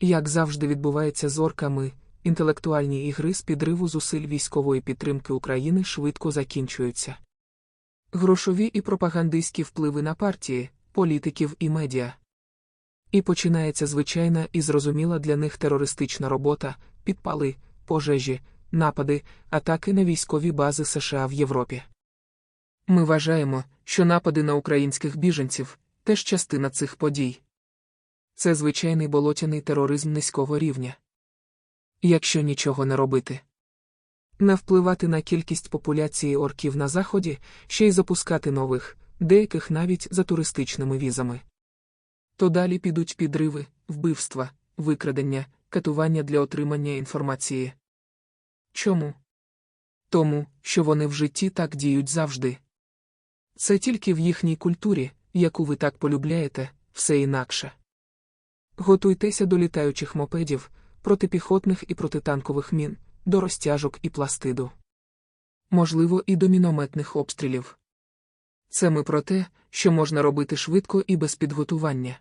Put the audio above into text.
Як завжди відбувається з орками, інтелектуальні ігри з підриву зусиль військової підтримки України швидко закінчуються. Грошові і пропагандистські впливи на партії, політиків і медіа. І починається звичайна і зрозуміла для них терористична робота, підпали, пожежі, напади, атаки на військові бази США в Європі. Ми вважаємо, що напади на українських біженців теж частина цих подій. Це звичайний болотяний тероризм низького рівня. Якщо нічого не робити. Не впливати на кількість популяції орків на заході, ще й запускати нових, деяких навіть за туристичними візами. То далі підуть підриви, вбивства, викрадення, катування для отримання інформації. Чому? Тому, що вони в житті так діють завжди. Це тільки в їхній культурі, яку ви так полюбляєте, все інакше. Готуйтеся до літаючих мопедів, протипіхотних і протитанкових мін, до розтяжок і пластиду. Можливо, і до мінометних обстрілів. Це ми про те, що можна робити швидко і без підготування.